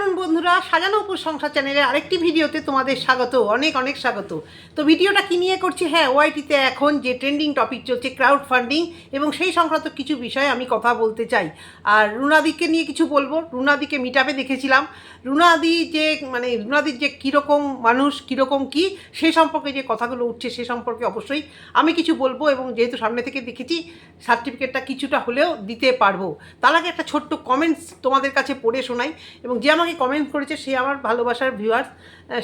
বন্ধুরা, সাজানো উপর সংসার চ্যানেলের আরেকটি ভিডিওতে তোমাদের স্বাগত, অনেক অনেক স্বাগত। তো ভিডিওটা কি নিয়ে করছি? হ্যাঁ ওয়াইটিতে এখন যে ট্রেন্ডিং টপিক চলছে ক্রাউড ফান্ডিং এবং সেই সংক্রান্ত কিছু বিষয়ে আমি কথা বলতে চাই। আর রুনাদিকে নিয়ে কিছু বলব। রুনাদিকে মিটাপে দেখেছিলাম। রুনাদি যে মানে রুনাদির যে কীরকম মানুষ, কীরকম কি সেই সম্পর্কে যে কথাগুলো উঠছে সে সম্পর্কে অবশ্যই আমি কিছু বলব এবং যেহেতু সামনে থেকে দেখেছি সার্টিফিকেটটা কিছুটা হলেও দিতে পারব। তার আগে একটা ছোট্ট কমেন্টস তোমাদের কাছে পড়ে শোনাই এবং যে আমাকে কমেন্ট করেছে, সে আমার ভালোবাসার ভিউয়ার্স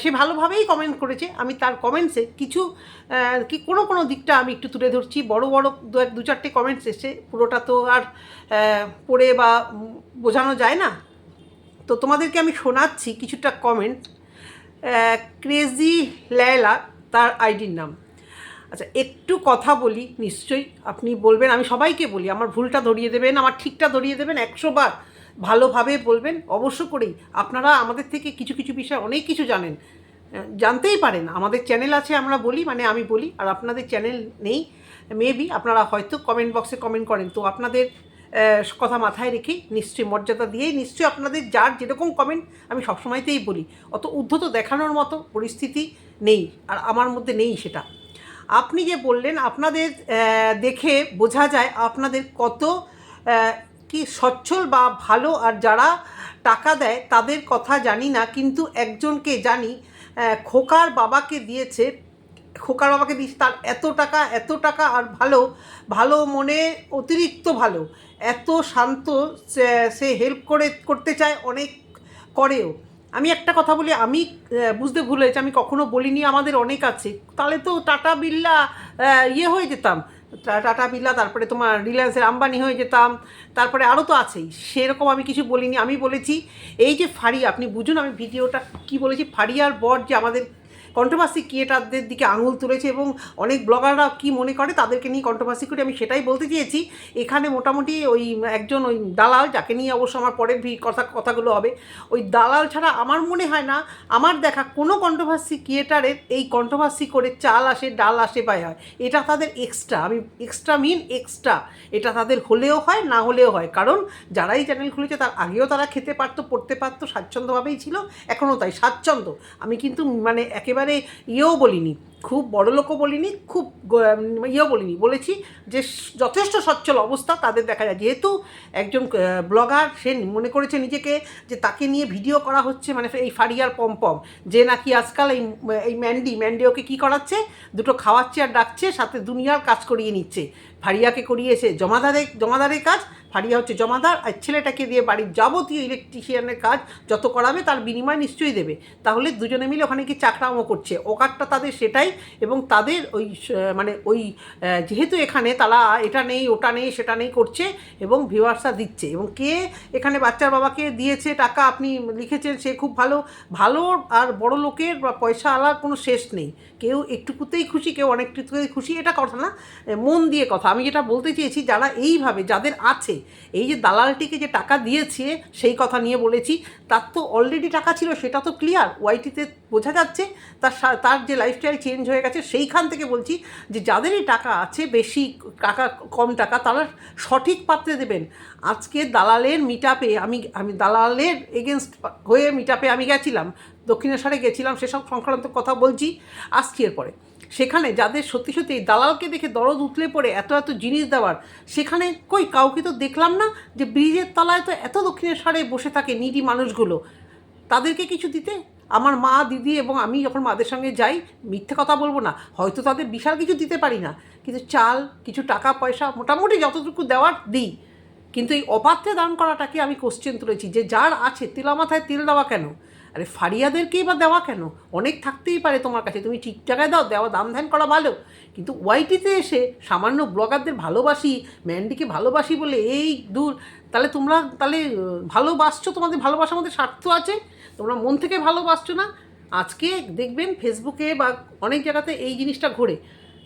সে ভালোভাবেই কমেন্ট করেছে, আমি তার কমেন্টসে কিছু কি কোনো কোনো দিকটা আমি একটু তুলে ধরছি, বড় বড় দু এক, দু চারটে কমেন্টস এসছে, পুরোটা তো আর পড়ে বা বোঝানো যায় না। তো তোমাদেরকে আমি শোনাচ্ছি কিছুটা কমেন্ট ক্রেজি লেলা তার আইডির নাম। আচ্ছা একটু কথা বলি, নিশ্চয়ই আপনি বলবেন, আমি সবাইকে বলি, আমার ভুলটা ধরিয়ে দেবেন, আমার ঠিকটা ধরিয়ে দেবেন একশো বার। ভালোভাবে বলবেন। অবশ্য করেই আপনারা আমাদের থেকে কিছু কিছু বিষয় অনেক কিছু জানেন। জানতেই পারেন। আমাদের চ্যানেল আছে, আমরা বলি মানে আমি বলি, আর আপনাদের চ্যানেল নেই মেবি আপনারা হয়তো কমেন্ট বক্সে কমেন্ট করেন। তো আপনাদের কথা মাথায় রেখে নিশ্চয়ই মর্যাদা দিয়েই নিশ্চয়ই আপনাদের যার যেরকম কমেন্ট আমি সবসময়তেই বলি। অত উদ্ধত দেখানোর মতো পরিস্থিতি নেই, আর আমার মধ্যে নেই সেটা। আপনি যে বললেন, আপনাদের দেখে বোঝা যায় আপনাদের কত কি সচ্ছল বা ভালো? আর যারা টাকা দেয়, তাদের কথা জানি না, কিন্তু একজনকে জানি খোকার বাবাকে দিয়েছে। খোকার বাবাকে দিয়েছে, তার এত টাকা এত টাকা, আর ভালো ভালো মনে অতিরিক্ত ভালো। এত শান্ত, সে- হেল্প করে, করতে চায়, অনেক করেও। আমি একটা কথা বলি, আমি বুঝতে ভুল হয়েছে, আমি কখনো বলিনি, আমাদের অনেক আছে। তাহলে তো টাটা বিল্লা ইয়ে হয়ে যেতাম। টাটা বিল্লা, তারপরে তোমার রিলায়েন্সের আম্বানি হয়ে যেতাম, তারপরে আরও তো আছেই। সেরকম আমি কিছু বলিনি। আমি বলেছি, এই যে ফাড়িয়া আপনি বুঝুন আমি ভিডিওটা কি বলেছি ফাড়িয়ার বর যে আমাদের কন্ট্রোভার্সি ক্রিয়েটারদের দিকে আঙুল তুলেছে এবং অনেক ব্লগাররা কি মনে করে তাদেরকে নিয়ে কন্ট্রোভার্সি করে আমি সেটাই বলতে চেয়েছি। এখানে মোটামুটি ওই একজন ওই দালাল, যাকে নিয়ে অবশ্য আমার পরের ভি- কথা কথাগুলো হবে, ওই দালাল ছাড়া আমার মনে হয় না, আমার দেখা কোনো কন্ট্রোভার্সি ক্রিয়েটারের এই কন্ট্রোভার্সি করে চাল আসে, ডাল আসে পায় হয়। এটা তাদের এক্সট্রা আমি এক্সট্রা মিন এক্সট্রা এটা তাদের হলেও হয়, না হলেও হয়। কারণ যারাই চ্যানেল খুলেছে, তার আগেও তারা খেতে পারতো, পড়তে পারতো, স্বাচ্ছন্দ্যভাবেই ছিল, এখনও তাই, স্বাচ্ছন্দ্য। আমি কিন্তু মানে একেবারে ইয়েও বলিনি, খুব বড় লোকও বলিনি, খুব ইয়েও বলিনি। বলেছি যে যথেষ্ট সচ্ছল অবস্থা তাদের দেখা যায়। যেহেতু একজন ব্লগার, সে মনে করেছে নিজেকে যে তাকে নিয়ে ভিডিও করা হচ্ছে মানে এই ফারিয়ার পম্পম, যে নাকি আজকাল এই এই ম্যান্ডি ম্যান্ডি ওকে কী করাচ্ছে? দুটো খাওয়াচ্ছে আর ডাকছে, সাথে দুনিয়ার কাজ করিয়ে নিচ্ছে। ফারিয়াকে করিয়েছে জমাদারে জমাদারের কাজ ফারিয়া হচ্ছে জমাদার আর ছেলেটাকে দিয়ে বাড়ির যাবতীয় ইলেকট্রিশিয়ানের কাজ যত করাবে তার বিনিময় নিশ্চয়ই দেবে। তাহলে দুজনে মিলে ওখানে কি চাকরামো করছে। ওকারটা তাদের সেটাই এবং তাদের ওই মানে ওই যেহেতু এখানে তারা এটা নেই, ওটা নেই, সেটা নেই করছে এবং ভিউয়ার্সরা দিচ্ছে। এবং কে এখানে বাচ্চার বাবাকে দিয়েছে টাকা আপনি লিখেছেন, সে খুব ভালো। ভালো আর বড় লোকের বা পয়সা আলার কোনো শেষ নেই। কেউ একটুকুতেই খুশি, কেউ অনেকটুকুতেই খুশি, এটা কথা না, মন দিয়ে কথা। আমি যেটা বলতে চেয়েছি, যারা এইভাবে, যাদের আছে এই যে দালালটিকে যে টাকা দিয়েছে, সেই কথা নিয়ে বলেছি, তার তো অলরেডি টাকা ছিল, সেটা তো ক্লিয়ার ওয়াইটিতে বোঝা যাচ্ছে, তার তার যে লাইফস্টাইল চেঞ্জ হয়ে গেছে, সেইখান থেকে বলছি যে যাদেরই টাকা আছে, বেশি টাকা, কম টাকা, তারা সঠিক পাত্রে দেবেন। আজকে দালালের মিটাপে আমি আমি দালালের এগেনস্ট হয়ে মিটাপে আমি গেছিলাম, দক্ষিণেশ্বরে গেছিলাম, সেসব সংক্রান্ত কথা বলছি। আসছি এরপরে সেখানে যাদের সত্যি সত্যি দালালকে দেখে দরদ উতলে পড়ে এত এত জিনিস দেওয়ার, সেখানে কই কাউকে তো দেখলাম না যে ব্রিজের তলায় তো এত দক্ষিণেশ্বরে বসে থাকে নিডি মানুষগুলো। তাদেরকে কিছু দিতে? আমার মা, দিদি এবং আমি যখন মাদের সঙ্গে যাই, মিথ্যে কথা বলব না, হয়তো তাদের বিশাল কিছু দিতে পারি না। কিন্তু চাল, কিছু টাকা, পয়সা, মোটামুটি যতটুকু দেওয়ার দিই। কিন্তু এই অপাত্রে দান করাটাকে আমি কোশ্চেন তুলেছি যে যার আছে, তেলা মাথায় তেল দেওয়া কেন? আরে ফারিয়াদেরকেই বা দেওয়া কেন? অনেক থাকতেই পারে তোমার কাছে। তুমি ঠিক জায়গায় দাও, দেওয়া দাম ধ্যান করা ভালো। কিন্তু ওয়াইটিতে এসে সামান্য ব্লগারদের ভালোবাসি, ম্যান্ডিকে ভালোবাসি বলে, এই দূর, তাহলে তোমরা, তাহলে ভালোবাসছো? তোমাদের ভালোবাসার মধ্যে স্বার্থ আছে? তোমরা মন থেকে ভালোবাসছো না? আজকে দেখবেন ফেসবুকে বা অনেক জায়গাতে এই জিনিসটা ঘোরে।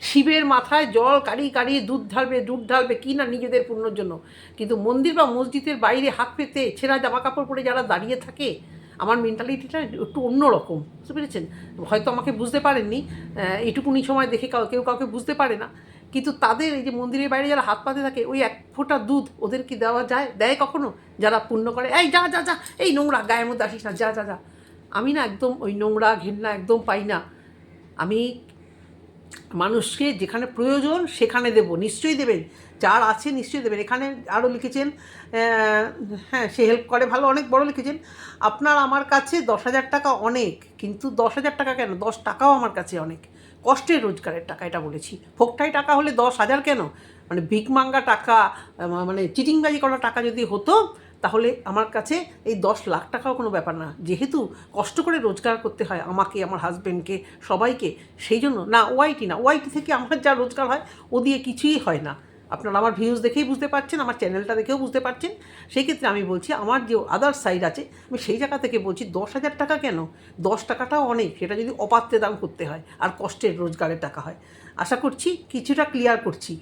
শিবের মাথায় জল কাড়িয়ে কাড়িয়ে দুধ ঢালবে দুধ ঢালবে, কি না নিজেদের পূর্ণর জন্য? কিন্তু মন্দির বা মসজিদের বাইরে হাত পেতে ছেঁড়া জামা কাপড় পরে যারা দাঁড়িয়ে থাকে আমার মেন্টালিটিটা একটু অন্যরকম, বুঝতে পেরেছেন? হয়তো আমাকে বুঝতে পারেননি এইটুকুনি সময় দেখে কাউ- কেউ কাউকে বুঝতে পারে না। কিন্তু তাদের এই যে মন্দিরের বাইরে যারা হাত পাতে থাকে, ওই এক ফোঁটা দুধ ওদের কি দেওয়া যায়, দেয় কখনো? যারা পুণ্য করে, এই যা যা যা, এই নোংরা গায়ের মধ্যে আসিস না, যা যা যা। আমি না একদম ওই নোংরা ঘেন্না একদম পাই না। আমি মানুষকে যেখানে প্রয়োজন সেখানে দেব, নিশ্চয়ই দেবেন। যার আছে নিশ্চয়ই দেবেন। এখানে আরও লিখেছেন হ্যাঁ সে হেল্প করে, ভালো, অনেক বড় লিখেছেন, আপনার আমার কাছে দশ হাজার টাকা অনেক, কিন্তু দশ হাজার টাকা কেন? দশ টাকাও আমার কাছে অনেক। কষ্টের রোজগারের টাকা, এটা বলেছি। ফোকটাই টাকা হলে দশ হাজার কেন? মানে ভিকমাঙ্গা টাকা মানে চিটিংবাজি করা টাকা যদি হতো, তাহলে আমার কাছে এই দশ লাখ টাকাও কোনো ব্যাপার না। যেহেতু কষ্ট করে রোজগার করতে হয় আমাকে, আমার হাজব্যান্ডকে সবাইকে, সেই জন্য না ওয়াইটি না ওয়াইটি থেকে আমার যা রোজগার হয়, ও দিয়ে কিছুই হয় না। আপনারা আমার ভিউজ দেখেই বুঝতে পারছেন, আমার চ্যানেলটা দেখেও বুঝতে পারছেন। সেই ক্ষেত্রে আমি বলছি, আমার যে আদার সাইড আছে, আমি সেই জায়গা থেকে বলছি, দশ হাজার টাকা কেন? দশ টাকাটাও অনেক, সেটা যদি অপাত্রে দাম করতে হয়, আর কষ্টের রোজগারের টাকা হয়। আশা করছি কিছুটা ক্লিয়ার করছি।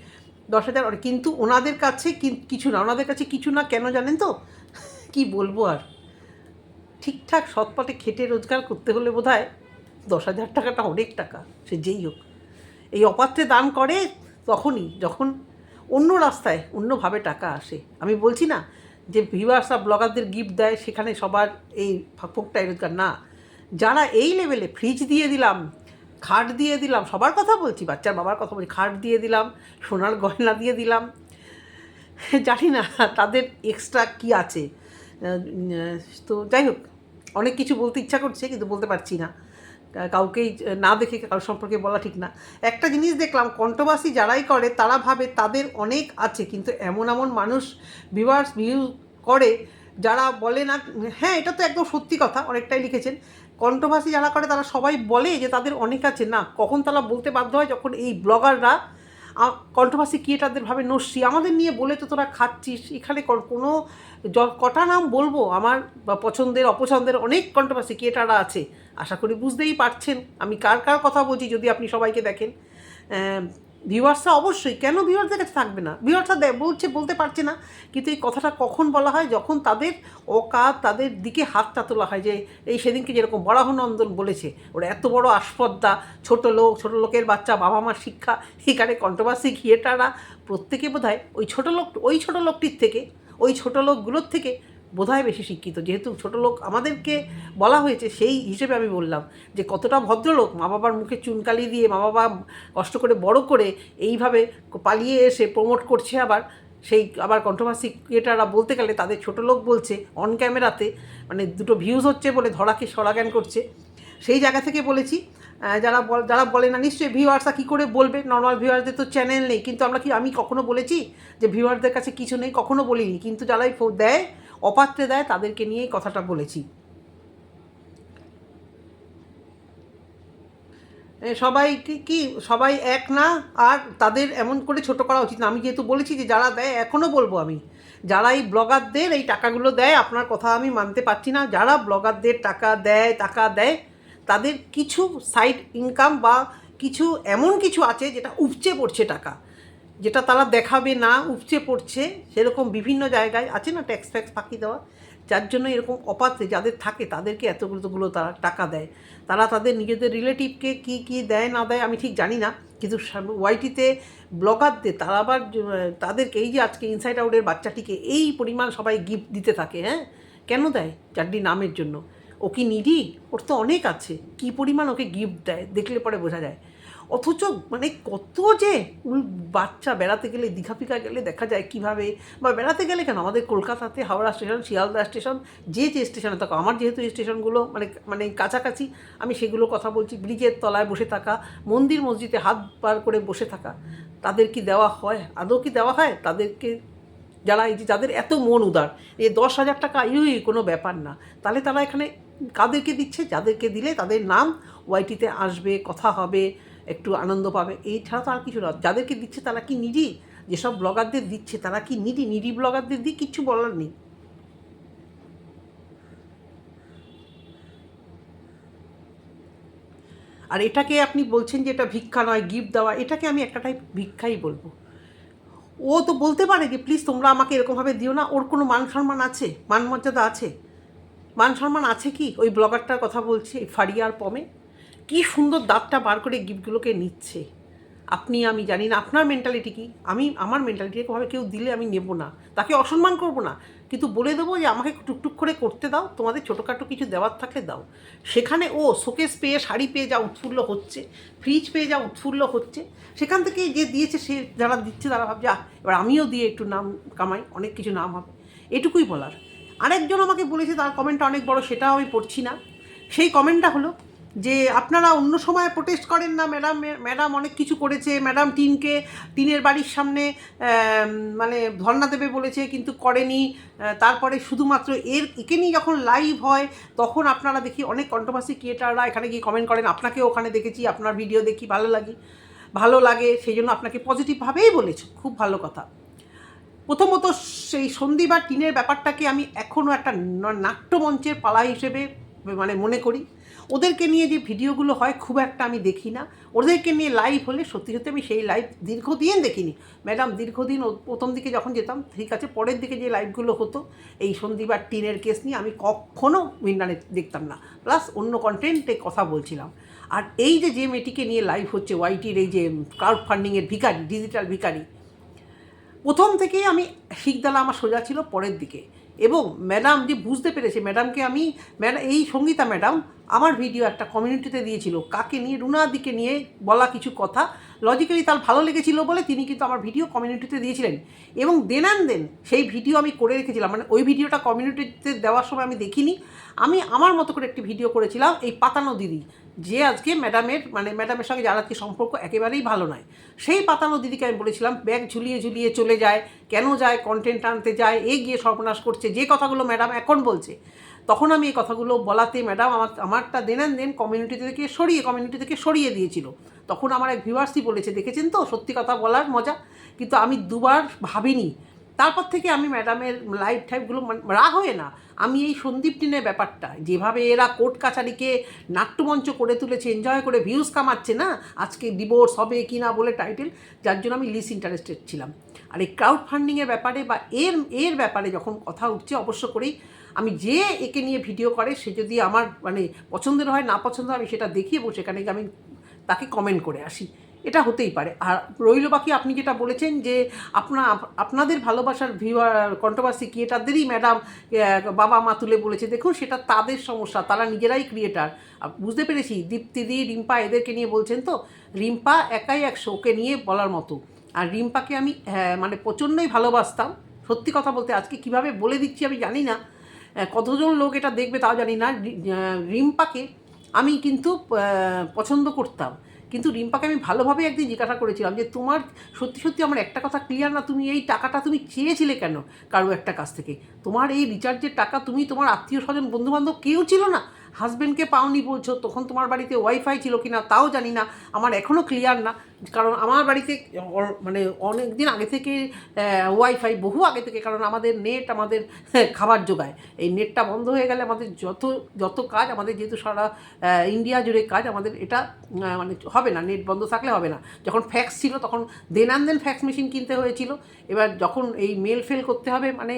দশ হাজার কিন্তু ওনাদের কাছে কিছু না, ওনাদের কাছে কিছু না কেন জানেন তো? কি বলব আর? ঠিকঠাক সৎপথে খেটে রোজগার করতে হলে বোধ হয় দশ হাজার টাকাটা অনেক টাকা, সে যেই হোক। এই অপাত্রে দান করে তখনই, যখন অন্য রাস্তায়, অন্যভাবে টাকা আসে। আমি বলছি না যে ভিউয়ার্সরা ব্লগারদের গিফট দেয়, সেখানে সবার এই ফোকটাই রোজগার না। যারা এই লেভেলে ফ্রিজ দিয়ে দিলাম, খাট দিয়ে দিলাম, সবার কথা বলছি, বাচ্চার বাবার কথা বলছি, খাট দিয়ে দিলাম, সোনার গয়না দিয়ে দিলাম। জানি না, তাদের এক্সট্রা কি আছে? তো যাই হোক, অনেক কিছু বলতে ইচ্ছা করছে, কিন্তু বলতে পারছি না। কাউকেই না দেখে কারোর সম্পর্কে বলা ঠিক না। একটা জিনিস দেখলাম, কণ্ঠবাসী যারাই করে, তারা ভাবে তাদের অনেক আছে, কিন্তু এমন এমন মানুষ ভিউয়ার্স ভিউ করে, যারা বলে না হ্যাঁ এটা তো একদম সত্যি কথা, অনেকটাই লিখেছেন। কণ্ঠভাষী যারা করে, তারা সবাই বলে যে তাদের অনেক আছে। না, কখন তারা বলতে বাধ্য হয় যখন এই ব্লগাররা কণ্ঠভাষী ক্রিয়েটারদের ভাবে নস্যি? আমাদের নিয়ে বলে তো তোরা খাচ্ছিস। এখানে কোনো কটা নাম বলব? আমার পছন্দের, অপছন্দের অনেক কন্ট্রোভার্সি ক্রিয়েটাররা আছে? আশা করি বুঝতেই পারছেন। আমি কার কার কথা বলছি যদি আপনি সবাইকে দেখেন। ভিউয়ার্সরা অবশ্যই, কেন ভিউয়ার্সদের কাছে থাকবে না? ভিউয়ার্সরা বলছে, বলতে পারছে না, কিন্তু এই কথাটা কখন বলা হয়? যখন তাদের অকাত, তাদের দিকে হাতটা তোলা হয় যে, এই সেদিনকে যেরকম বরাহনন্দন বলেছে, ওরা এত বড় আসপদ্দা ছোট লোক, ছোট লোকের বাচ্চা বাবা মার শিক্ষা, এখানে কন্ট্রোভার্সি ক্রিয়েটাররা প্রত্যেকে বোধ ওই ছোট লোক, ওই ছোট লোকটির থেকে, ওই ছোট লোকগুলোর থেকে বোধহয় বেশি শিক্ষিত। যেহেতু ছোট লোক আমাদেরকে বলা হয়েছে, সেই হিসেবে আমি বললাম যে কতটা ভদ্রলোক মা বাবার মুখে চুনকালি দিয়ে মা বাবা কষ্ট করে বড় করে এইভাবে পালিয়ে এসে প্রমোট করছে আবার, সেই আবার কন্ট্রোভার্সি ক্রিয়েটাররা বলতে গেলে তাদের ছোট লোক বলছে অন ক্যামেরাতে মানে দুটো ভিউজ হচ্ছে বলে ধরাকে সরাজ্ঞান করছে। সেই জায়গা থেকে বলেছি যারা বল, যারা বলে না নিশ্চয়ই ভিউয়ার্সরা কী করে বলবে? নর্মাল ভিউয়ারদের তো চ্যানেল নেই, কিন্তু আমরা কি, আমি কখনো বলেছি যে ভিউয়ারদের কাছে কিছু নেই? কখনো বলিনি। কিন্তু যারাই ফো- দেয় অপাত্রে দেয়, তাদেরকে নিয়েই কথাটা বলেছি। সবাই কি সবাই এক না? আর তাদের এমন করে ছোট করা উচিত না। আমি যেহেতু বলেছি যে যারা দেয় এখনও বলব আমি যারা এই ব্লগারদের এই টাকাগুলো দেয়, আপনার কথা আমি মানতে পারছি না। যারা ব্লগারদের টাকা দেয় টাকা দেয়, তাদের কিছু সাইড ইনকাম বা কিছু এমন কিছু আছে যেটা উপচে পড়ছে টাকা। যেটা তারা দেখাবে না, উপচে পড়ছে, সেরকম বিভিন্ন জায়গায় আছে না ট্যাক্স ফ্যাক্স ফাঁকি দেওয়া? যার জন্য এরকম অপাত্রে যাদের থাকে তাদেরকে এতগুলো তারা টাকা দেয়। তারা তাদের নিজেদের রিলেটিভকে কি কি দেয়, না দেয় আমি ঠিক জানি না। কিন্তু ওয়াইটিতে ব্লগারদের তারা আবার তাদেরকে এই যে আজকে ইনসাইড আউটের বাচ্চাটিকে এই পরিমাণ সবাই গিফট দিতে থাকে হ্যাঁ? কেন দেয়? চারটি নামের জন্য। ও কি নিডি ওর তো অনেক আছে। কি পরিমাণ ওকে গিফট দেয়? দেখলে পরে বোঝা যায়। অথচ মানে কত যে বাচ্চা বেড়াতে গেলে দীঘা ফিঘা গেলে দেখা যায় কীভাবে? বা বেড়াতে গেলে কেন? আমাদের কলকাতাতে, হাওড়া স্টেশন, শিয়ালদা স্টেশন, যে যে স্টেশনে থাকো, আমার যেহেতু স্টেশনগুলো মানে মানে কাছাকাছি, আমি সেগুলো কথা বলছি, ব্রিজের তলায় বসে থাকা, মন্দির মসজিদে হাত বার করে বসে থাকা, তাদের কি দেওয়া হয়? আদৌ কি দেওয়া হয়? তাদেরকে যারা এই যে, যাদের এত মন উদার এই দশ হাজার টাকা ইউই কোনো ব্যাপার না। তাহলে তারা এখানে কাদেরকে দিচ্ছে? যাদেরকে দিলে তাদের নাম ওয়াইটিতে আসবে, কথা হবে। একটু আনন্দ পাবে। এই ছাড়া তো আর কিছু না। যাদেরকে দিচ্ছে তারা কি নিডি? যেসব ব্লগারদের দিচ্ছে, তারা কি নিডি? নিডি ব্লগারদের দিয়ে কিচ্ছু বলার নেই। আর এটাকে আপনি বলছেন যে এটা ভিক্ষা নয়, গিফট দেওয়া, এটাকে আমি একটা টাইপ ভিক্ষাই বলব। ও তো বলতে পারে যে, প্লিজ তোমরা আমাকে এরকমভাবে দিও না। ওর কোনো মান সম্মান আছে? মান মর্যাদা আছে? মান সম্মান আছে কি? ওই ব্লগারটার কথা বলছি ফারিয়ার পমে। কি সুন্দর দাঁতটা বার করে গিফটগুলোকে নিচ্ছে। আপনি, আমি জানি না, আপনার মেন্টালিটি কি? আমি, আমার মেন্টালিটিভাবে কেউ দিলে আমি নেব না। তাকে অসম্মান করব না। কিন্তু বলে দেবো যে, আমাকে টুকটুক করে করতে দাও, তোমাদের ছোটোখাটো কিছু দেওয়ার থাকলে দাও। সেখানে ও শোকেস পেয়ে শাড়ি পেয়ে যা উৎফুল্ল হচ্ছে, ফ্রিজ পেয়ে যা উৎফুল্ল হচ্ছে, সেখান থেকে যে দিয়েছে সে যারা দিচ্ছে তারা ভাবছে এবার আমিও দিয়ে একটু নাম কামাই, অনেক কিছু নাম হবে। এটুকুই বলার। আরেকজন আমাকে বলেছে, তার কমেন্টটা অনেক বড়, সেটাও আমি পড়ছি না। সেই কমেন্টটা হলো যে আপনারা অন্য সময় প্রোটেস্ট করেন না ম্যাডাম ম্যাডাম অনেক কিছু করেছে ম্যাডাম টিনকে টিনের বাড়ির সামনে মানে ধর্ণা দেবে বলেছে, কিন্তু করেনি। তারপরে শুধুমাত্র এর, একে নিয়ে যখন লাইভ হয়, তখন আপনারা দেখি অনেক কন্ট্রোভার্সি ক্রিয়েটাররা এখানে গিয়ে কমেন্ট করেন, আপনাকেও ওখানে দেখেছি, আপনার ভিডিও দেখি, ভালো লাগে ভালো লাগে সেই জন্য আপনাকে পজিটিভভাবেই বলেছ, খুব ভালো কথা। প্রথমত সেই সন্ধি বা টিনের ব্যাপারটাকে আমি এখনও একটা নাট্যমঞ্চের পালা হিসেবে মানে মনে করি। ওদেরকে নিয়ে যে ভিডিওগুলো হয়, খুব একটা আমি দেখি না। ওদেরকে নিয়ে লাইভ হলে সত্যি সত্যি আমি সেই লাইভ দীর্ঘদিন দেখিনি। ম্যাডাম দীর্ঘদিন প্রথম দিকে যখন যেতাম, ঠিক আছে, পরের দিকে যে লাইভগুলো হতো, এই সন্ধিবার টিনের কেস নিয়ে আমি কখনও মিন্ডানে দেখতাম না। প্লাস অন্য কন্টেন্টে কথা বলছিলাম। আর এই যে যে মেয়েটিকে নিয়ে লাইভ হচ্ছে ওয়াইটির এই যে ক্রাউড ফান্ডিংয়ের ভিকারি ডিজিটাল ভিকারি প্রথম থেকেই আমি শিখদালা আমার সোজা ছিল, পরের দিকে। এবং ম্যাডাম যে বুঝতে পেরেছে ম্যাডামকে আমি ম্যাডাম এই সঙ্গীতা ম্যাডাম আমার ভিডিও একটা কমিউনিটিতে দিয়েছিল। কাকে নিয়ে? রুনাদিকে নিয়ে বলা কিছু কথা। লজিক্যালি তার ভালো লেগেছিল বলে তিনি কিন্তু আমার ভিডিও কমিউনিটিতে দিয়েছিলেন। এবং দেন অ্যান্ড দেন সেই ভিডিও আমি করে রেখেছিলাম। মানে ওই ভিডিওটা কমিউনিটিতে দেওয়ার সময় আমি দেখিনি। আমি আমার মতো করে একটি ভিডিও করেছিলাম এই পাতানো দিদি। যে আজকে ম্যাডামের মানে ম্যাডামের সঙ্গে যার আজকে সম্পর্ক একেবারেই ভালো নয়। সেই পাতানো দিদিকে আমি বলেছিলাম, ব্যাগ ঝুলিয়ে ঝুলিয়ে চলে যায়, কেন যায় কন্টেন্ট আনতে যায়, এ গিয়ে সর্বনাশ করছে। যে কথাগুলো ম্যাডাম এখন বলছে। তখন আমি এই কথাগুলো বলাতে ম্যাডাম আমার, আমারটা দেন দেন কমিউনিটি থেকে সরিয়ে কমিউনিটি থেকে সরিয়ে দিয়েছিল। তখন আমার এক ভিউয়ার্সই বলেছে, দেখেছেন তো? সত্যি কথা বলার মজা। কিন্তু আমি দুবার ভাবিনি। তারপর থেকে আমি ম্যাডামের লাইভ টাইপগুলো রাগ হয়ে না, আমি এই সন্দীপ টিনের ব্যাপারটা, যেভাবে এরা কোর্ট কাছারিকে নাট্যমঞ্চ করে তুলেছে এনজয় করে ভিউজ কামাচ্ছে না, আজকে ডিভোর্স হবে কি না বলে টাইটেল যার জন্য আমি লিস ইন্টারেস্টেড ছিলাম। আর এই ক্রাউড ফান্ডিংয়ের ব্যাপারে বা এর এর ব্যাপারে যখন কথা উঠছে, অবশ্য করেই আমি যে একে নিয়ে ভিডিও করে সে যদি আমার মানে পছন্দের হয় না পছন্দ আমি সেটা দেখি এবং সেখানে আমি তাকে কমেন্ট করে আসি। এটা হতেই পারে। আর রইল বাকি আপনি যেটা বলেছেন যে আপনা আপনাদের ভালোবাসার ভিউয়ার কন্ট্রোভার্সি ক্রিয়েটারদেরই ম্যাডাম বাবা মা তুলে বলেছে। দেখুন সেটা তাদের সমস্যা তারা নিজেরাই ক্রিয়েটার বুঝতে পেরেছি? দীপ্তিদি রিম্পা এদেরকে নিয়ে বলছেন তো? রিম্পা একাই একশো ওকে নিয়ে বলার মতো। আর রিম্পাকে আমি হ্যাঁ, মানে প্রচণ্ডই ভালোবাসতাম। সত্যি কথা বলতে আজকে কীভাবে বলে দিচ্ছি আমি জানি না। কতজন লোক এটা দেখবে তাও জানি না। রিম্পাকে আমি কিন্তু পছন্দ করতাম। কিন্তু রিম্পাকে আমি ভালোভাবে একদিন জিজ্ঞাসা করেছিলাম যে, তোমার সত্যি সত্যি আমার একটা কথা ক্লিয়ার না? তুমি এই টাকাটা তুমি চেয়েছিলে কেন? কারও একটা কাছ থেকে। তোমার এই রিচার্জের টাকা তুমি তোমার আত্মীয় স্বজন বন্ধুবান্ধব কেউ ছিল না? হাজব্যান্ডকে পাওনি বলছো, তখন তোমার বাড়িতে ওয়াইফাই ছিল কি না তাও জানি না, আমার এখনও ক্লিয়ার না। কারণ আমার বাড়িতে মানে অনেক দিন আগে থেকে ওয়াইফাই বহু আগে থেকে, কারণ আমাদের নেট আমাদের খাবার যোগায় এই নেটটা বন্ধ হয়ে গেলে আমাদের যত যত কাজ, আমাদের যেহেতু সারা ইন্ডিয়া জুড়ে কাজ, আমাদের এটা মানে হবে না নেট বন্ধ থাকলে হবে না। যখন ফ্যাক্স ছিল, তখন দেন আন দেন ফ্যাক্স মেশিন কিনতে হয়েছিল। এবার যখন এই মেল ফেল করতে হবে মানে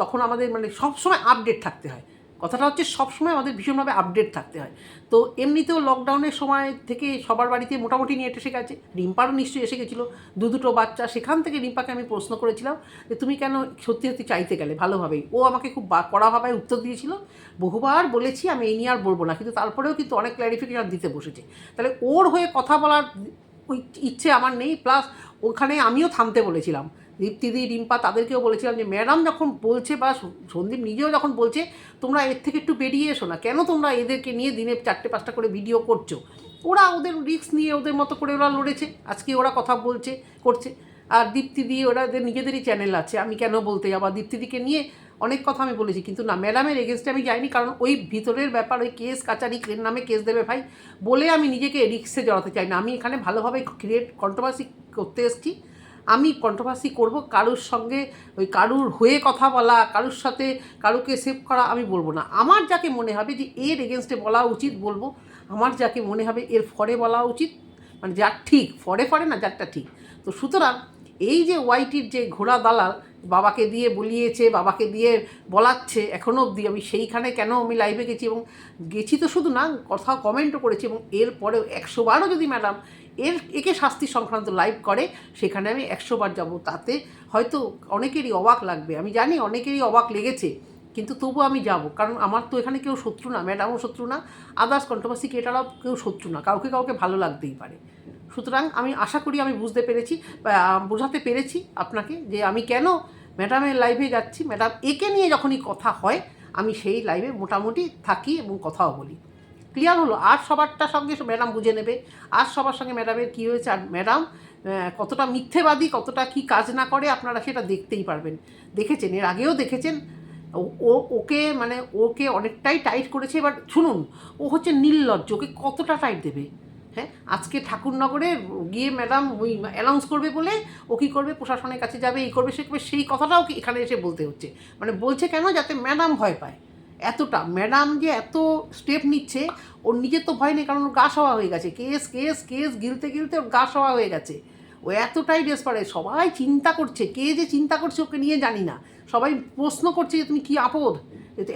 তখন আমাদের মানে সবসময় আপডেট থাকতে হয়। কথাটা হচ্ছে সবসময় আমাদের ভীষণভাবে আপডেট থাকতে হয়। তো এমনিতেও লকডাউনের সময় থেকে সবার বাড়িতে মোটামুটি নেট এসে গেছে। রিম্পারও নিশ্চয়ই এসে গেছিল। দু দুটো বাচ্চা, সেখান থেকে রিম্পাকে আমি প্রশ্ন করেছিলাম যে, তুমি কেন সত্যি সত্যি চাইতে গেলে ভালোভাবেই? ও আমাকে খুব কড়াভাবে উত্তর দিয়েছিল। বহুবার বলেছি, আমি এই নিয়ে আর বলব না। কিন্তু তারপরেও কিন্তু অনেক ক্ল্যারিফিকেশন দিতে বসেছে। তাহলে ওর হয়ে কথা বলার ইচ্ছে আমার নেই। প্লাস ওখানে আমিও থামতে বলেছিলাম। দীপ্তিদি রিম্পা তাদেরকেও বলেছিলাম যে, ম্যাডাম যখন বলছে বা সন্দীপ নিজেও যখন বলছে, তোমরা এর থেকে একটু বেরিয়ে এসো না। কেন তোমরা এদেরকে নিয়ে দিনে চারটে, পাঁচটা করে ভিডিও করছ? ওরা ওদের রিস্ক নিয়ে ওদের মতো করে ওরা লড়েছে। আজকে ওরা কথা বলছে, করছে। আর দীপ্তিদি ওরা ওদের নিজেদেরই চ্যানেল আছে। আমি কেন বলতে যাব? দীপ্তিদিকে নিয়ে অনেক কথা আমি বলেছি। কিন্তু না, ম্যাডামের এগেনস্টে আমি যাইনি। কারণ ওই ভিতরের ব্যাপার, ওই কেস কাচারি, এর নামে কেস দেবে ভাই, বলে আমি নিজেকে রিক্সে জড়াতে চাই না। আমি এখানে ভালোভাবে ক্রিয়েট কন্ট্রোভার্সি করতে এসেছি। আমি কন্ট্রোভার্সি করব, কারুর সঙ্গে ওই কারুর হয়ে কথা বলা, কারুর সাথে কারুকে সেভ করা আমি বলব না। আমার যাকে মনে হবে যে এর এগেনস্টে বলা উচিত বলব, আমার যাকে মনে হবে এর ফরে বলা উচিত মানে যার ঠিক ফরে ফরে না, যারটা ঠিক। তো সুতরাং এই যে ওয়াইটির যে ঘোড়া দালাল, বাবাকে দিয়ে বলিয়েছে, বাবাকে দিয়ে বলাচ্ছে এখনও অবধি আমি সেইখানে কেন আমি লাইভে গেছি এবং গেছি তো শুধু না, কথা কমেন্টও করেছি এবং এরপরেও একশো বারও যদি ম্যাডাম এর, একে শাস্তি সংক্রান্ত লাইভ করে, সেখানে আমি একশো বার যাব তাতে। হয়তো অনেকেরই অবাক লাগবে। আমি জানি অনেকেরই অবাক লেগেছে, কিন্তু তবু আমি যাব। কারণ আমার তো এখানে কেউ শত্রু না ম্যাডামও শত্রু না আদার্স কন্ট্রোভার্সি ক্রিয়েটারও কেউ শত্রু না, কাউকে কাউকে ভালো লাগতেই পারে। সুতরাং আমি আশা করি আমি বুঝতে পেরেছি বোঝাতে পেরেছি আপনাকে যে আমি কেন ম্যাডামের লাইভে যাচ্ছি। ম্যাডাম একে নিয়ে যখনই কথা হয়, আমি সেই লাইভে মোটামুটি থাকি এবং কথাও বলি। ক্লিয়ার হলো, আর সবারটা সঙ্গে ম্যাডাম বুঝে নেবে। আর সবার সঙ্গে ম্যাডামের কী হয়েছে, আর ম্যাডাম কতটা মিথ্যেবাদী, কতটা কি কাজ না করে, আপনারা সেটা দেখতেই পারবেন। দেখেছেন, এর আগেও দেখেছেন, ও- ওকে মানে ওকে অনেকটাই টাইট করেছে এবার শুনুন, ও হচ্ছে নির্লজ্জ, ওকে কতটা টাইট দেবে? হ্যাঁ আজকে ঠাকুরনগরে গিয়ে ম্যাডাম ওই অ্যানাউন্স করবে বলে, ও কী করবে, প্রশাসনের কাছে যাবে, এই করবে, সে করবে, সেই কথাটাও এখানে এসে বলতে হচ্ছে। মানে বলছে কেন, যাতে ম্যাডাম ভয় পায়। এতটা। ম্যাডাম যে এত স্টেপ নিচ্ছে, ওর নিজের তো ভয় নেই, কারণ ওর গা সওয়া হয়ে গেছে। কেস কেস কেস, গিলতে গিলতে ওর গা সওয়া হয়ে গেছে। ও এতটাই পারে সবাই চিন্তা করছে, কে যে চিন্তা করছে ওকে নিয়ে জানি না। সবাই প্রশ্ন করছে যে, তুমি কি আপদ?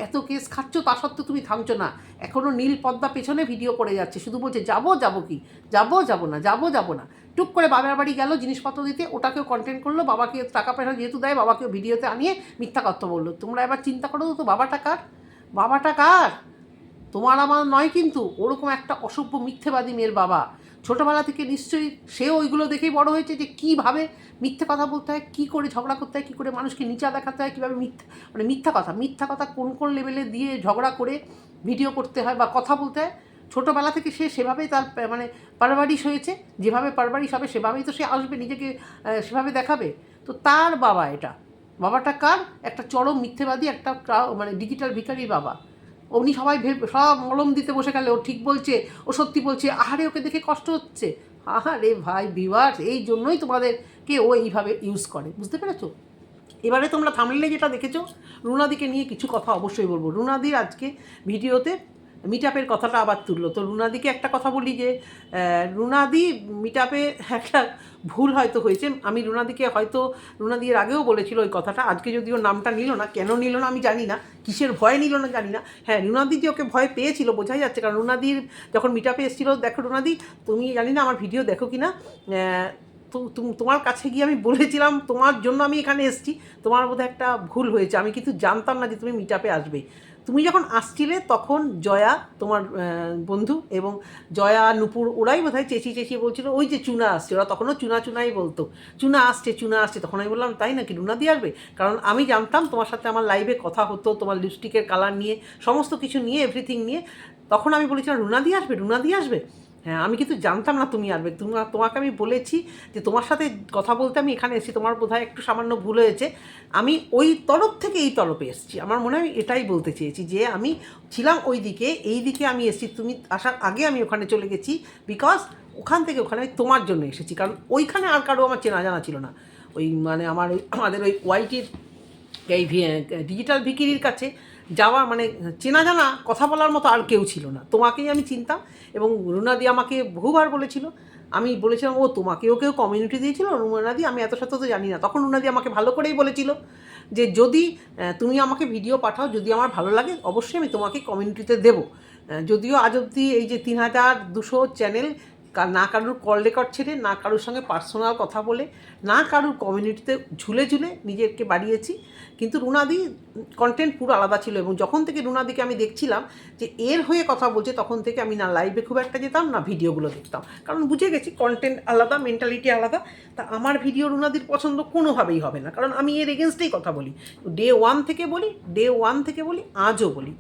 এত কেস খাচ্ছ, তা সত্ত্বেও তুমি থামছো না। এখনও নীল পদ্মা পেছনে ভিডিও করে যাচ্ছে। শুধু বলছে, যাব যাব কি? যাব যাব না, যাব যাব না। টুক করে বাবার বাড়ি গেল, জিনিসপত্র দিতে। ওটাকেও কন্টেন্ট করল, বাবাকে টাকা পয়সা যেহেতু দেয়, বাবাকেও ভিডিওতে আনিয়ে মিথ্যা কথা বলল। তোমরা এবার চিন্তা করো তো, বাবাটা কার? বাবাটা কার? তোমার আমার নয় কিন্তু, ওরকম একটা অসভ্য মিথ্যেবাদী মেয়ের বাবা। ছোটোবেলা থেকে নিশ্চয়ই সেও ওইগুলো দেখেই বড় হয়েছে যে কীভাবে মিথ্যে কথা বলতে হয়, কী করে ঝগড়া করতে হয়, কী করে মানুষকে নিচা দেখাতে হয়, কীভাবে মিথ্যা মানে মিথ্যা কথা মিথ্যা কথা কোন কোন লেভেলে দিয়ে ঝগড়া করে ভিডিও করতে হয় বা কথা বলতে হয়, ছোটোবেলা থেকে সে সেভাবেই তার মানে পারবারিশ হয়েছে, যেভাবে পারবারিশ হবে সেভাবেই তো সে আসবে, নিজেকে সেভাবে দেখাবে। তো তার বাবা এটা। বাবাটা কার? একটা চরম মিথ্যেবাদী, একটা মানে ডিজিটাল ভিখারির বাবা। উনি সবাই ভেবে, সব মলম দিতে বসে গেলে ও ঠিক বলছে, ও সত্যি বলছে, আহারে ওকে দেখে কষ্ট হচ্ছে। আহারে ভাই ভিউয়ার্স এই জন্যই তোমাদেরকে ও এইভাবে ইউজ করে, বুঝতে পেরেছ? এবারে তোমরা থামলে যেটা দেখেছ, রুনাদিকে নিয়ে কিছু কথা অবশ্যই বলব। রুনাদির আজকে ভিডিওতে মিট আপের কথাটা আবার তুললো। তো রুনাদিকে একটা কথা বলি যে রুনাদি মিট আপে একটা ভুল হয়তো হয়েছে। আমি রুনাদিকে হয়তো, রুনাদি এর আগেও বলেছিল ওই কথাটা, আজকে যদিও নামটা নিল না, কেন নিল না আমি জানি না, কিসের ভয় নিল না জানি না। হ্যাঁ রুনাদি যে ওকে ভয় পেয়েছিল, বোঝাই যাচ্ছে, কারণ রুনাদির যখন মিট আপে এসেছিল, দেখো রুনাদি, তুমি জানি না আমার ভিডিও দেখো কি না তো তোমার কাছে গিয়ে আমি বলেছিলাম, তোমার জন্য আমি এখানে এসেছি, তোমার বোধহয় একটা ভুল হয়েছে। আমি কিন্তু জানতাম না যে তুমি মিট আপে আসবে তুমি যখন আসছিলে, তখন জয়া তোমার বন্ধু এবং জয়া নুপুর, ওরাই বোধহয় চেঁচিয়ে চেঁচিয়ে বলছিল, ওই যে চুনা আসছে। ওরা তখনও চুনা চুনাই বলতো। চুনা আসছে চুনা আসছে। তখন আমি বললাম, তাই নাকি রুনা দিয়ে আসবে? কারণ আমি জানতাম তোমার সাথে আমার লাইভে কথা হতো, তোমার লিপস্টিকের কালার নিয়ে, সমস্ত কিছু নিয়ে এভরিথিং নিয়ে। তখন আমি বলেছিলাম, রুনা দিয়ে আসবে, রুনা দিয়ে আসবে? হ্যাঁ আমি কিন্তু জানতাম না তুমি আসবে। তোমার তোমাকে আমি বলেছি যে তোমার সাথে কথা বলতে আমি এখানে এসেছি, তোমার বোধহয় একটু সামান্য ভুল হয়েছে। আমি ওই তরফ থেকে এই তরফে এসেছি। আমার মনে হয় এটাই বলতে চেয়েছি যে আমি ছিলাম ওই দিকে, এই দিকে আমি এসেছি। তুমি আসার আগে আমি ওখানে চলে গেছি বিকজ ওখান থেকে ওখানে আমি তোমার জন্য এসেছি। কারণ ওইখানে আর কারও আমার চেনা জানা ছিল না। ওই মানে আমার ওই, আমাদের ওই ওয়াইটির এই ডিজিটাল ভিকিরির কাছে যাওয়া মানে চেনা জানা কথা বলার মতো আর কেউ ছিল না। তোমাকেই আমি চিনতাম এবং রুনাদি আমাকে বহুবার বলেছিল। আমি বলেছিলাম, ও, তোমাকেও কেউ কমিউনিটি দিয়েছিল? রুনাদি, আমি এত শত তো জানি না। তখন রুনাদি আমাকে ভালো করেই বলেছিল যে, যদি তুমি আমাকে ভিডিও পাঠাও, যদি আমার ভালো লাগে, অবশ্যই আমি তোমাকে কমিউনিটিতে দেবো। যদিও আজ অবধি এই যে তিন হাজার দুশো চ্যানেল না কারুর কল রেকর্ড ছেড়ে, না কারুর সঙ্গে পার্সোনাল কথা বলে, না কারুর কমিউনিটিতে ঝুলে ঝুলে নিজেকে বাড়িয়েছি। কিন্তু রুনাদি কন্টেন্ট পুরো আলাদা ছিল এবং যখন থেকে রুনাদিকে আমি দেখছিলাম যে এর হয়ে কথা বলছে, তখন থেকে আমি না লাইভে খুব একটা যেতাম, না ভিডিওগুলো দেখতাম। কারণ বুঝে গেছি কন্টেন্ট আলাদা মেন্টালিটি আলাদা। তা আমার ভিডিও রুনাদির পছন্দ কোনোভাবেই হবে না। কারণ আমি এর এগেনস্টেই কথা বলি। ডে ওয়ান থেকে বলি ডে ওয়ান থেকে বলি, আজও বলি।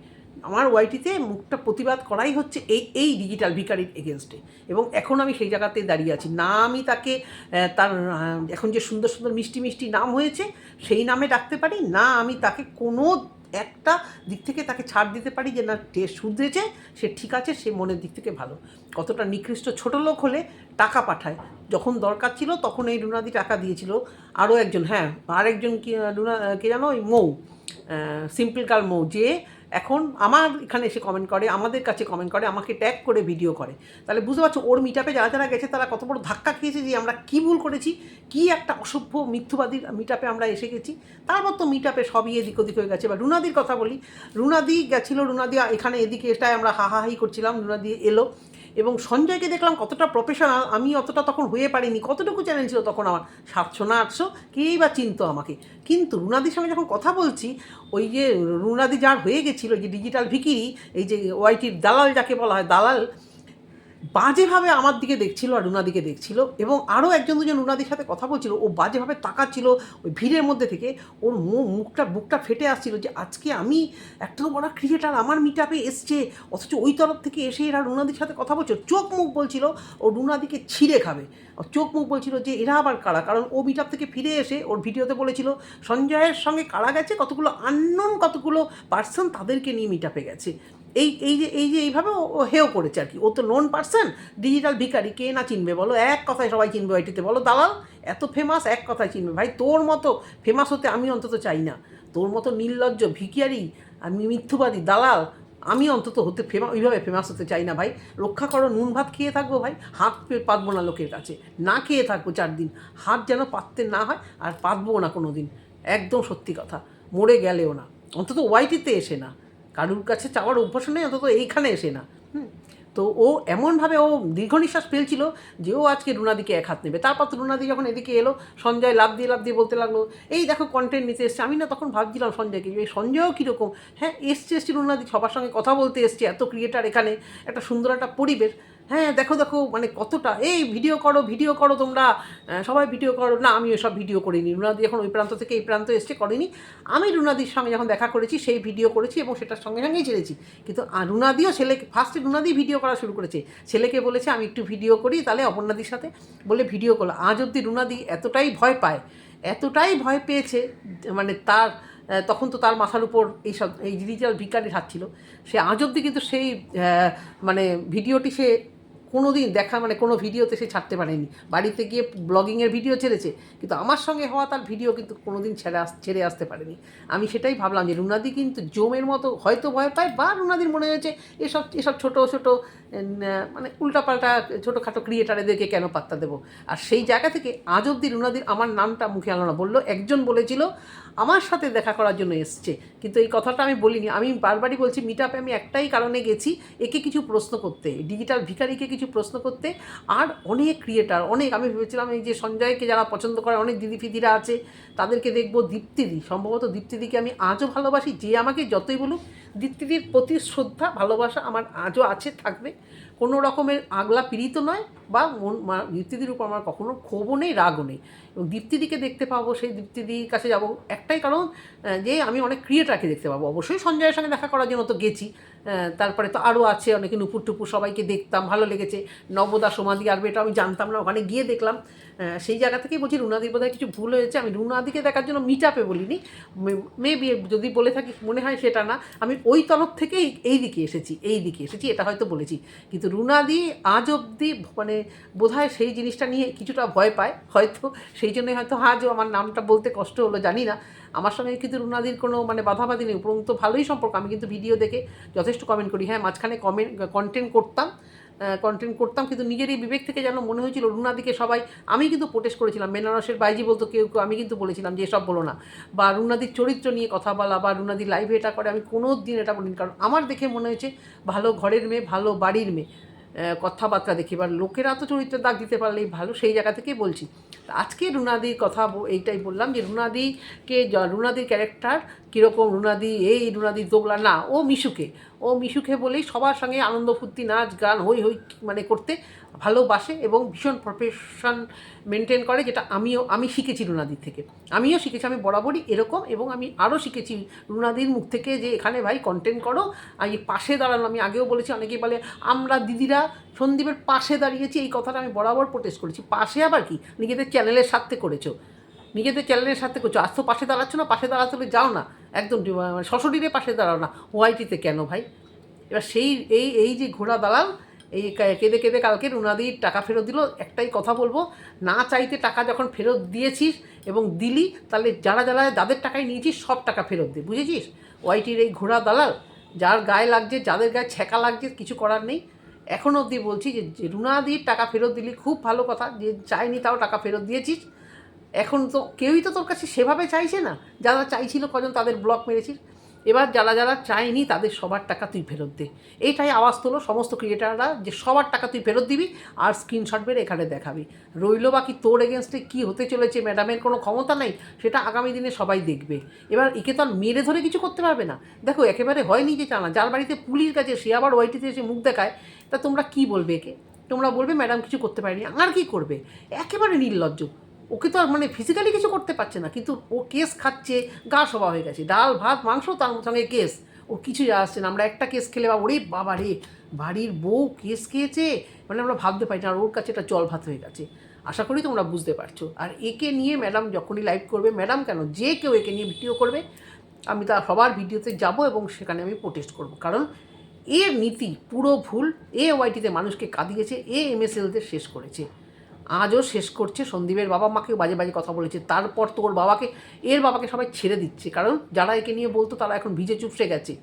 আমার ওয়াইটিতে মুখটা প্রতিবাদ করাই হচ্ছে এই এই ডিজিটাল ভিকারির এগেনস্টে এবং এখন আমি সেই জায়গাতে দাঁড়িয়ে আছি। না আমি তাকে তার এখন যে সুন্দর সুন্দর মিষ্টি মিষ্টি নাম হয়েছে, সেই নামে ডাকতে পারি। না আমি তাকে কোনো একটা দিক থেকে তাকে ছাড় দিতে পারি যে, না টে শুধরেছে, সে ঠিক আছে, সে মনের দিক থেকে ভালো। কতটা নিকৃষ্ট ছোট লোক হলে টাকা পাঠায়। যখন দরকার ছিল তখন এই রুনাদি টাকা দিয়েছিল। আরও একজন হ্যাঁ আরেকজন কি, রুনা, কে জানো ওই মৌ সিম্পল গার্ল মৌ, যে এখন আমার এখানে এসে কমেন্ট করে, আমাদের কাছে কমেন্ট করে, আমাকে ট্যাগ করে ভিডিও করে। তাহলে বুঝতে পারছ, ওর মিটাপে যারা যারা গেছে, তারা কত বড় ধাক্কা খেয়েছে যে আমরা কী ভুল করেছি, কী একটা অসভ্য মিথ্যুবাদী মিটাপে আমরা এসে গেছি। তারপর তো মিটাপে সবই এদিক ওদিক হয়ে গেছে। বা রুনাদির কথা বলি, রুনাদি গেছিল রুনাদি এখানে এদিকে এটাই আমরা হাহাহি করছিলাম, রুনাদি এলো। এবং সঞ্জয়কে দেখলাম কতটা প্রফেশনাল আমি অতটা তখন হয়ে পারিনি, কতটুকু চ্যানেল ছিল তখন আমার? সাতশো না আটশো কেই বা চিনতো আমাকে? কিন্তু রুনাদির সঙ্গে যখন কথা বলছি, ওই যে রুনাদি যার হয়ে গেছিল, যে ডিজিটাল ভিকিরি, এই যে ওয়াইটির দালাল যাকে বলা হয়, দালাল বাজেভাবে আমার দিকে দেখছিল আর রুনাদিকে দেখছিল এবং আরও একজন দুজন রুনাদির সাথে কথা বলছিল। ও বাজেভাবে তাকাচ্ছিল ওই ভিড়ের মধ্যে থেকে। ওর মুখটা, বুকটা ফেটে আসছিল যে, আজকে আমি এত বড় ক্রিকেটার আমার মিটাপে এসছে। অথচ ওই তরফ থেকে এসে এরা রুনাদির সাথে কথা বলছিল। চোখ মুখ বলছিল, ও রুনাদিকে ছিঁড়ে খাবে। চোখ মুখ বলছিল যে, এরা আবার কারা? কারণ ও মিটাপ থেকে ফিরে এসে ওর ভিডিওতে বলেছিল, সঞ্জয়ের সঙ্গে কারা গেছে? কতগুলো আননোন কতগুলো পার্সন তাদেরকে নিয়ে মিটাপে গেছে। এই এই যে এই যে এইভাবে ও- হেও করেছে আর কি। ও তো নোন পার্সন ডিজিটাল ভিকারি কে না চিনবে বলো? এক কথায় সবাই চিনবে ওইটিতে। বলো, দালাল, এত ফেমাস এক কথায় চিনবে। ভাই, তোর মতো ফেমাস হতে আমি অন্তত চাই না। তোর মতো নির্লজ্জ ভিকিয়ারি আমি মিথ্যুবাদী দালাল আমি অন্তত হতে ফেমা, ওইভাবে ফেমাস হতে চাই না, ভাই। রক্ষা করো, নুন ভাত খেয়ে থাকব, ভাই। হাত পাতবো না লোকের কাছে। না খেয়ে থাকব চার দিন। হাত যেন পাততে না হয় আর পাতবো না কোনো দিন একদম সত্যি কথা। মরে গেলেও না। অন্তত ওয়াইটিতে এসে না। কারুর কাছে চাওয়ার অভ্যাস নেই, অন্তত এইখানে এসে না। তো ও এমনভাবে ও দীর্ঘ নিঃশ্বাস ফেলছিল যে ও আজকে রুনাদিকে এক হাত নেবে। তারপর তো রুনাদি যখন এদিকে এলো, সঞ্জয় লাভ দিয়ে লাভ দিয়ে বলতে লাগল, এই দেখো কন্টেন্ট নিতে এসছে। আমি না তখন ভাবছিলাম সঞ্জয়কে, এই সঞ্জয়ও কীরকম? হ্যাঁ এসছে এসছে রুনাদি, সবার সঙ্গে কথা বলতে এসছে, এত ক্রিয়েটার এখানে, একটা সুন্দর একটা পরিবেশ। হ্যাঁ দেখো দেখো মানে কতটা, এই ভিডিও করো ভিডিও করো তোমরা। সবাই ভিডিও করো। না আমি ওসব ভিডিও করিনি। রুনাদি যখন ওই প্রান্ত থেকে এই প্রান্ত এসছে, করিনি। আমি রুনাদির সঙ্গে যখন দেখা করেছি, সেই ভিডিও করেছি এবং সেটার সঙ্গে সঙ্গেই ছেড়েছি কিন্তু রুনাদিও ছেলেকে ফার্স্টে রুনাদি ভিডিও করা শুরু করেছে। ছেলেকে বলেছে, আমি একটু ভিডিও করি, তাহলে অপর্ণাদির সাথে। বলে ভিডিও করল আজ অব্দি রুনাদি এতটাই ভয় পায়, এতটাই ভয় পেয়েছে মানে তার তখন তো তার মাথার উপর এইসব, এই ডিজিটাল ভিকারির হাত ছিল। সে আজ অব্দি কিন্তু সেই মানে ভিডিওটি সে কোনো দিন দেখা মানে কোনো ভিডিওতে সে ছাড়তে পারেনি। বাড়িতে গিয়ে ব্লগিংয়ের ভিডিও ছেড়েছে, কিন্তু আমার সঙ্গে হওয়া তার ভিডিও কিন্তু কোনো দিন ছেড়ে আস, ছেড়ে আসতে পারেনি। আমি সেটাই ভাবলাম যে রুনাদি কিন্তু জমের মতো হয়তো ভয় পায় বা রুনাদির মনে হয়েছে এসব এসব ছোটো ছোটো মানে উল্টাপাল্টা ছোটোখাটো ক্রিয়েটারেদেরকে কেন পাত্তা দেবো? আর সেই জায়গা থেকে আজ অব্দি রুনাদির আমার নামটা মুখে আলো না। বলল, একজন বলেছিল আমার সাথে দেখা করার জন্য এসছে। কিন্তু এই কথাটা আমি বলিনি। আমি বারবারই বলছি মিট আপে আমি একটাই কারণে গেছি, একে কিছু প্রশ্ন করতে ডিজিটাল ভিখারিকে কিছু প্রশ্ন করতে, আর অনেক ক্রিয়েটার অনেক, আমি ভেবেছিলাম এই যে সঞ্জয়কে যারা পছন্দ করে, অনেক দিদি ফিদিরা আছে, তাদেরকে দেখব দীপ্তিদি। সম্ভবত দীপ্তিদিকে আমি আজও ভালোবাসি, যে আমাকে যতই বলুক, দীপ্তিদির প্রতি শ্রদ্ধা, ভালোবাসা আমার আজও আছে, থাকবে। কোনো রকমের আগলা পীড়িত নয় বা মন দীপ্তিদির উপর আমার কখনো ক্ষোভও নেই, রাগও নেই। এবং দীপ্তিদিকে দেখতে পাবো, সেই দীপ্তিদির কাছে যাব একটাই কারণ যে আমি অনেক ক্রিয়েটারকে দেখতে পাবো। অবশ্যই সঞ্জয়ের সঙ্গে দেখা করার জন্য তো গেছি। তারপরে তো আরও আছে, অনেকে নুপুর টুপুর সবাইকে দেখতাম, ভালো লেগেছে। নবদা সমাধি আরবে এটা আমি জানতাম না, ওখানে গিয়ে দেখলাম। সেই জায়গা থেকেই বলছি, রুনাদির বোধহয় কিছু ভুল হয়েছে, আমি রুনাদিকে দেখার জন্য মিট আপে বলিনি মেবি যদি বলে থাকি, মনে হয় সেটা না। আমি ওই তরফ থেকেই এই দিকে এসেছি এই দিকে এসেছি, এটা হয়তো বলেছি। কিন্তু রুনাদি আজ অবধি মানে বোধহয় সেই জিনিসটা নিয়ে কিছুটা ভয় পায়, হয়তো সেই জন্যই হয়তো আজও আমার নামটা বলতে কষ্ট হলো, জানি না। আমার সঙ্গে কিন্তু রুনাদির কোনো মানে বাধাবাধি নেই, উপরন্ত ভালোই সম্পর্ক। আমি কিন্তু ভিডিও দেখে যথেষ্ট কমেন্ট করি। হ্যাঁ মাঝখানে কমেন্ট কন্টেন্ট করতাম কন্টেন্ট করতাম, কিন্তু নিজেরই বিবেক থেকে যেন মনে হয়েছিল রুনাদিকে সবাই, আমি কিন্তু প্রোটেস্ট করেছিলাম। বেনারসের বাইজি বলতো কেউ কেউ, আমি কিন্তু বলেছিলাম যে এসব বলো না। বা রুনাদির চরিত্র নিয়ে কথা বলা, বা রুনাদির লাইভে এটা করে, আমি কোনো দিন এটা বলিনি। কারণ আমার দেখে মনে হয়েছে ভালো ঘরের মেয়ে, ভালো বাড়ির মেয়ে। কথাবার্তা দেখি, এবার লোকেরা তো চরিত্রের দাগ দিতে পারলেই ভালো, সেই জায়গা থেকেই বলছি। আজকে রুনাদির কথা এইটাই বললাম যে রুনাদিকে রুনাদির ক্যারেক্টার কীরকম, রুনাদি এই রুনাদি দোগলা, না, ও মিশুকে। ও মিশুকে বলেই সবার সঙ্গে আনন্দ ফুর্তি, নাচ, গান হই হই মানে করতে ভালোবাসে এবং ভীষণ প্রফেশন মেনটেন করে, যেটা আমিও, আমি শিখেছি রুনাদির থেকে। আমিও শিখেছি, আমি বরাবরই এরকম এবং আমি আরও শিখেছি রুনাদির মুখ থেকে যে এখানে ভাই কন্টেন্ট করো, আমি পাশে দাঁড়ানো আমি আগেও বলেছি, অনেকেই বলে, আমরা দিদিরা সন্দীপের পাশে দাঁড়িয়েছি, এই কথাটা আমি বরাবর প্রোটেস্ট করেছি। পাশে আবার কি? নিজেদের চ্যানেলের সাথে করেছ। নিজেদের চ্যানেলের সাথে করছ। আজ তো পাশে দাঁড়াচ্ছ না, পাশে দাঁড়াতে হলে যাও না। একদম মানে পাশে দাঁড়াও না। ওয়াইটিতে কেন ভাই? এবার সেই, এই এই যে ঘোড়া দালাল এই কেঁদে কেঁদে কালকে রুনাদির টাকা ফেরত দিল। একটাই কথা বলব, না চাইতে টাকা যখন ফেরত দিয়েছিস এবং দিলি, তাহলে যারা যারা যাদের টাকায় নিয়েছিস, সব টাকা ফেরত দে, বুঝেছিস? ওয়াইটির এই ঘোড়া দালাল, যার গায়ে লাগছে, যাদের গায়ে ছ্যাঁকা লাগছে, কিছু করার নেই। এখন অবধি বলছি যে রুনাদির টাকা ফেরত দিলি, খুব ভালো কথা, যে চাইনি তাও টাকা ফেরত দিয়েছিস। এখন তো কেউই তো তোর কাছে সেভাবে চাইছে না। যারা চাইছিল কজন তাদের ব্লক মেরেছিস। এবার যারা যারা চায়নি তাদের সবার টাকা তুই ফেরত দে। এইটাই আওয়াজ তোলো সমস্ত ক্রিয়েটাররা যে সবার টাকা তুই ফেরত দিবি আর স্ক্রিনশট বের এখানে দেখাবি। রইল বাকি তোর এগেনস্টে কী হতে চলেছে ম্যাডামের কোনো ক্ষমতা নেই, সেটা আগামী দিনে সবাই দেখবে। এবার একে তো আর মেরে ধরে কিছু করতে পারবে না। দেখো, একেবারে হয়নি যে জানা যার বাড়িতে পুলিশ গেছে সে আবার ওয়াইটিতে এসে মুখ দেখায়, তা তোমরা কি বলবে একে? তোমরা বলবে ম্যাডাম কিছু করতে পারেনি, আর কি করবে? একেবারে নির্লজ্জ। ওকে তো আর মানে ফিজিক্যালি কিছু করতে পারছে না, কিন্তু ও কেস খাচ্ছে, গা সবা হয়ে গেছে, ডাল, ভাত, মাংস, তার সঙ্গে কেস ও কিছু আসছে না, আমরা একটা কেস খেলে বা ওরে বাবা রে, বাড়ির বউ কেস খেয়েছে? মানে আমরা ভাবতে পারি না, আর ওর কাছে এটা জল ভাত হয়ে গেছে। আশা করি তোমরা বুঝতে পারছ। আর একে নিয়ে ম্যাডাম যখনই লাইভ করবে ম্যাডাম কেন? যে কেউ একে নিয়ে ভিডিও করবে, আমি তার সবার ভিডিওতে যাব এবং সেখানে আমি প্রোটেস্ট করব। কারণ এর নীতি পুরো ভুল এ ওয়াইটিতে মানুষকে কাঁদিয়েছে এ এম এমএসএলদের শেষ করেছে। আজও শেষ করছে সন্দীপের বাবা মাকেও বাজে বাজে কথা বলেছে। তারপর তোর বাবাকে, এর বাবাকে সবাই ছেড়ে দিচ্ছে। কারণ যারা একে নিয়ে বলতো, তারা এখন ভিজে চুপসে গেছে।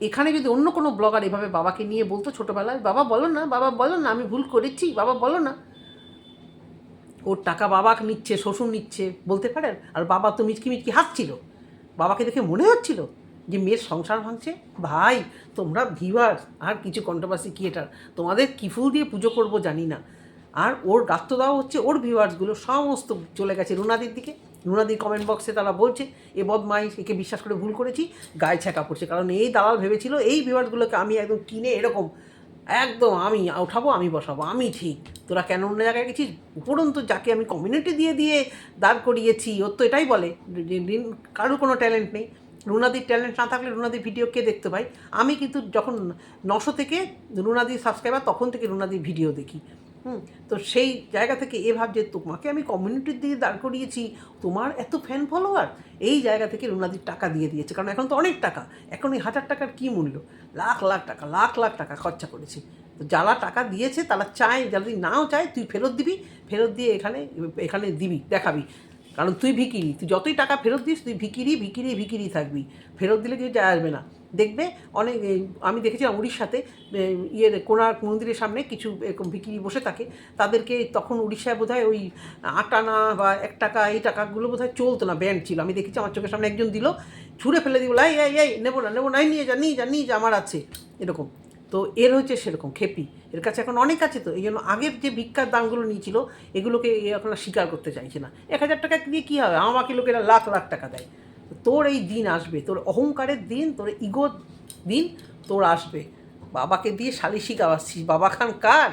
এখানে যদি অন্য কোনো ব্লগার এভাবে বাবাকে নিয়ে বলতো ছোটোবেলায়, বাবা, বলো না, বাবা, বলো না, আমি ভুল করেছি, বাবা, বলো না। ওর টাকা বাবা নিচ্ছে, শ্বশুর নিচ্ছে, বলতে পারেন? আর বাবা তো মিচকি মিচকি হাসছিল। বাবাকে দেখে মনে হচ্ছিল যে মেয়ের সংসার ভাঙছে। ভাই, তোমরা ভিউয়ার্স আর কিছু কন্ট্রোভার্সি ক্রিয়েটার তোমাদের কি ফুল দিয়ে পুজো করব জানি না। আর ওর গাত্র দেওয়া হচ্ছে, ওর ভিউয়ার্সগুলো সমস্ত চলে গেছে রুনাদির দিকে। রুনাদির কমেন্ট বক্সে তারা বলছে, এ বদমাইশ, একে বিশ্বাস করে ভুল করেছি, গায়ে ছ্যাঁকা পড়ছে। কারণ এই দালাল ভেবেছিল এই ভিউয়ার্সগুলোকে আমি একদম কিনে এরকম, একদম আমি উঠাবো, আমি বসাবো, আমি ঠিক। তোরা কেন অন্য জায়গায় গেছিস? উপরন্তু যাকে আমি কমিউনিটি দিয়ে দিয়ে দাঁড় করিয়েছি ওর তো এটাই বলে কারোর কোনো ট্যালেন্ট নেই। রুনাদির ট্যালেন্ট না থাকলে রুনাদির ভিডিও কে দেখতে পাই? আমি কিন্তু যখন নশো থেকে রুনাদির সাবস্ক্রাইবার তখন থেকে রুনাদির ভিডিও দেখি। হুম। তো সেই জায়গা থেকে এ ভাবছে তোমাকে আমি কমিউনিটির দিকে দাঁড় করিয়েছি, তোমার এত ফ্যান ফলোয়ার এই জায়গা থেকে রুনাদির টাকা দিয়ে দিয়েছে। কারণ এখন তো অনেক টাকা। এখন এই হাজার টাকার কী মূল্য? লাখ লাখ টাকা, লাখ লাখ টাকা খরচা করেছি। তো যারা টাকা দিয়েছে, তারা চায়, যারা যদি নাও চায়, তুই ফেরত দিবি, ফেরত দিয়ে এখানে এখানে দিবি, দেখাবি। কারণ তুই ভিকিরি, তুই যতই টাকা ফেরত দিস, তুই ভিকিরি ভিকিরি ভিকিরি থাকবি। ফেরত দিলে কিছু যায় আসবে না। দেখবে, অনেক আমি দেখেছিলাম উড়িষ্যাতে ইয়ের কোণার্ক মন্দিরের সামনে কিছু এরকম ভিকিরি বসে থাকে। তাদেরকে তখন উড়িষ্যায় বোধহয় ওই আট আনা বা এক টাকা, এই টাকাগুলো বোধহয় চলতো না, ব্যান্ড ছিল। আমি দেখেছি আমার চোখের সামনে একজন দিল, ছুঁড়ে ফেলে দিব এই এই এই, নেব না, নেব নাই নিয়ে যা নিয়ে যা নিয়ে যা, আমার আছে। এরকম। তো এর হচ্ছে সেরকম, খেপি। এর কাছে এখন অনেক আছে তো, এই জন্য আগের যে ভিক্ষার দামগুলো নিয়েছিল, এগুলোকে এখন স্বীকার করতে চাইছে না। এক হাজার টাকা দিয়ে কী হবে? আমাকে লোকেরা লাখ লাখ টাকা দেয়। তোর এই দিন আসবে, তোর অহংকারের দিন, তোর ইগোর দিন তোর আসবে। বাবাকে দিয়ে শালিশি গাওয়াচ্ছিস, বাবা খান কার?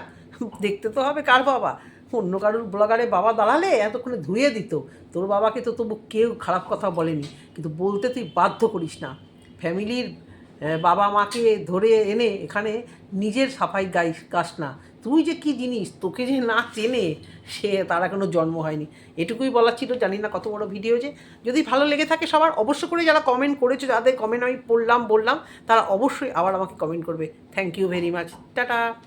দেখতে তো হবে কার বাবা। অন্য কারোর ব্লগারে বাবা দাঁড়ালে এতক্ষণে ধুয়ে দিত। তোর বাবাকে তো তবু কেউ খারাপ কথা বলেনি, কিন্তু বলতে তুই বাধ্য করিস না। ফ্যামিলির বাবা মাকে ধরে এনে এখানে নিজের সাফাই গাইস, গাস না। তুই যে কি জিনিস? তোকে যে না চেনে, সে তারা কোনো জন্ম হয়নি। এটুকুই বলার ছিল, জানি না কত বড় ভিডিও যে। যদি ভালো লেগে থাকে সবার, অবশ্য করে যারা কমেন্ট করেছ, যাদের কমেন্ট আমি পড়লাম, বললাম, তারা অবশ্যই আবার আমাকে কমেন্ট করবে। Thank you very much tata